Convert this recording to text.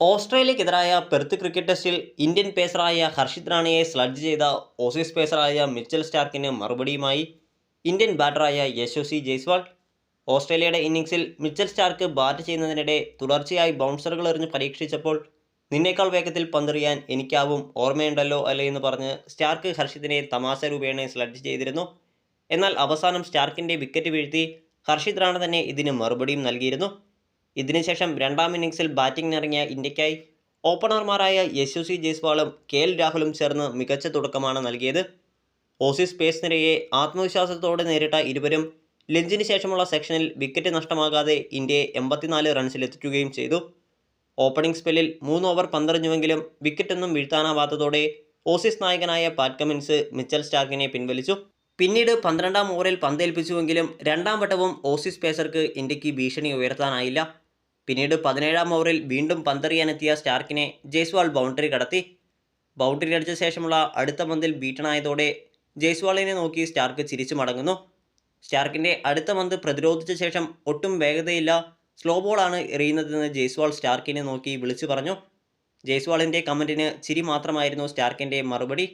ഓസ്ട്രേലിയക്കെതിരായ Perth cricket ടെസ്റ്റിൽ Indian പേസറായ ഹർഷിത് റാണയെ സ്ലഡ്ജ് ചെയ്ത ഓസീസ് പേസറായ മിച്ചൽ സ്റ്റാർക്കിന് മറുപടിയുമായി ഇന്ത്യൻ ബാറ്ററായ യശോസി ജയ്സ്വാൾ. ഓസ്ട്രേലിയയുടെ ഇന്നിംഗ്സിൽ മിച്ചൽ സ്റ്റാർക്ക് ബാറ്റ് ചെയ്യുന്നതിനിടെ തുടർച്ചയായി ബൗൺസറുകൾ എറിഞ്ഞ് പരീക്ഷിച്ചപ്പോൾ നിന്നേക്കാൾ വേഗത്തിൽ പന്തെറിയാൻ എനിക്കാവും ഓർമ്മയുണ്ടല്ലോ അല്ലേ എന്ന് പറഞ്ഞ് സ്റ്റാർക്ക് ഹർഷിത്തിനെ തമാശ രൂപേണ സ്ലഡ്ജ് ചെയ്തിരുന്നു. എന്നാൽ അവസാനം സ്റ്റാർക്കിന്റെ വിക്കറ്റ് വീഴ്ത്തി ഹർഷിത് റാണ തന്നെ ഇതിന് മറുപടിയും നൽകിയിരുന്നു. ഇതിനുശേഷം രണ്ടാം ഇന്നിംഗ്സിൽ ബാറ്റിംഗിനിറങ്ങിയ ഇന്ത്യയ്ക്കായി ഓപ്പണർമാരായ യശസ്വി ജയ്സ്വാളും കെ എൽ രാഹുലും ചേർന്ന് മികച്ച തുടക്കമാണ് നൽകിയത്. ഓസീസ് പേസ് നിരയെ ആത്മവിശ്വാസത്തോടെ നേരിട്ട ഇരുവരും ലഞ്ചിന് ശേഷമുള്ള സെക്ഷനിൽ വിക്കറ്റ് നഷ്ടമാകാതെ ഇന്ത്യയെ എൺപത്തിനാല് റൺസിലെത്തിക്കുകയും ചെയ്തു. ഓപ്പണിംഗ് സ്പെല്ലിൽ മൂന്ന് ഓവർ പന്തെറിഞ്ഞുവെങ്കിലും വിക്കറ്റൊന്നും വീഴ്ത്താനാവാത്തതോടെ ഓസീസ് നായകനായ പാറ്റ് കമിൻസ് മിച്ചൽ സ്റ്റാർക്കിനെ പിൻവലിച്ചു. പിന്നീട് പന്ത്രണ്ടാം ഓവറിൽ പന്തേൽപ്പിച്ചുവെങ്കിലും രണ്ടാം വട്ടവും ഓസീസ് പേസർക്ക് ഇന്ത്യയ്ക്ക് ഭീഷണി ഉയർത്താനായില്ല. പിന്നീട് പതിനേഴാം ഓവറിൽ വീണ്ടും പന്തെറിയാനെത്തിയ സ്റ്റാർക്കിനെ ജയ്സ്വാൾ ബൗണ്ടറി കടത്തി. ബൗണ്ടറി അടിച്ച ശേഷമുള്ള അടുത്ത പന്തിൽ ബീറ്റണായതോടെ ജയ്സ്വാളിനെ നോക്കി സ്റ്റാർക്ക് ചിരിച്ചു മടങ്ങുന്നു. സ്റ്റാർക്കിന്റെ അടുത്ത മന്ത് പ്രതിരോധിച്ച ശേഷം ഒട്ടും വേഗതയില്ല സ്ലോ ബോളാണ് എറിയുന്നതെന്ന് ജയ്സ്വാൾ സ്റ്റാർക്കിനെ നോക്കി വിളിച്ചു പറഞ്ഞു. ജയ്സ്വാളിന്റെ കമന്റിന് ചിരി മാത്രമായിരുന്നു സ്റ്റാർക്കിന്റെ മറുപടി.